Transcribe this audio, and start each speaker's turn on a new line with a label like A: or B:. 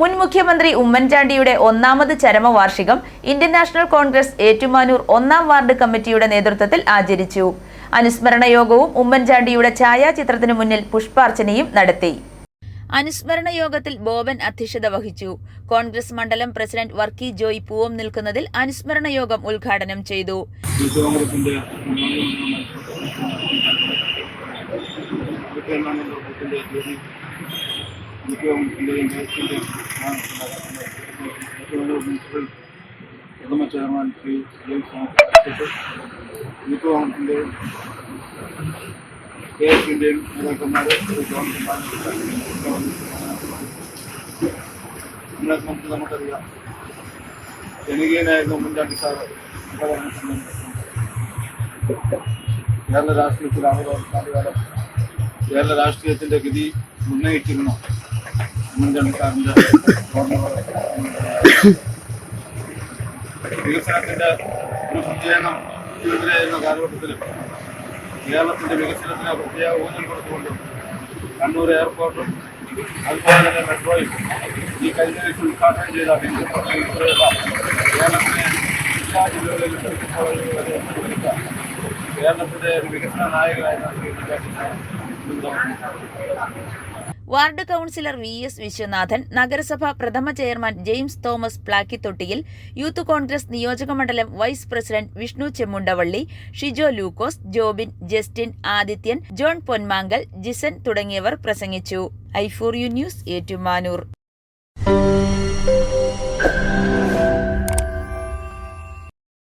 A: മുൻ മുഖ്യമന്ത്രി ഉമ്മൻചാണ്ടിയുടെ ഒന്നാമത് ചരമവാർഷികം ഇന്ത്യൻ നാഷണൽ കോൺഗ്രസ് ഏറ്റുമാനൂർ ഒന്നാം വാർഡ് കമ്മിറ്റിയുടെ നേതൃത്വത്തിൽ ആചരിച്ചു. അനുസ്മരണ യോഗവും ഉമ്മൻചാണ്ടിയുടെ ഛായാചിത്രത്തിനു മുന്നിൽ പുഷ്പാർച്ചനയും നടത്തി. അനുസ്മരണ യോഗത്തിൽ ബോബൻ അധ്യക്ഷത വഹിച്ചു. കോൺഗ്രസ് മണ്ഡലം പ്രസിഡന്റ് വർക്കി ജോയ് പൂവം നിൽക്കുന്നതിൽ അനുസ്മരണ യോഗം ഉദ്ഘാടനം ചെയ്തു.
B: യൂത്ത് മുനിസിപ്പൽ പ്രഥമ ചെയർമാൻ ശ്രീ ജെയിംസ് കോൺഗ്രസിന്റെ കെ നമുക്കറിയാം ജനകീയനായിരുന്നു ഉമ്മൻചാണ്ടി സാറ് കേരള രാഷ്ട്രീയത്തിൽ ആളുകാലം കേരള രാഷ്ട്രീയത്തിന്റെ ഗതി നിർണയിച്ചിരുന്നു? വികസനത്തിന്റെ ഒരു പ്രത്യേകം എന്ന കാലഘട്ടത്തിലും കേരളത്തിന്റെ വികസനത്തിന് പ്രത്യേക ഊന്നൽ കൊടുത്തുകൊണ്ട് കണ്ണൂർ എയർപോർട്ടും അതുപോലെ തന്നെ മെട്രോയും ഈ കഴിഞ്ഞ ദിവസം ഉദ്ഘാടനം ചെയ്ത കേരളത്തിലെ എല്ലാ ജില്ലകളിലും ഒരു വികസന sir.
A: Ward councillor V S Viswanathan നഗരസഭ പ്രഥമ chairman James Thomas Plakkithottiyil youth Congress നിയോജക മണ്ഡലം vice president Vishnu Chemmundavalli Shijo Lukose Jobin Justin Adithyan John Ponmankal Jisan തുടങ്ങിയവർ പ്രസംഗിച്ചു. I for U news Ettumanoor.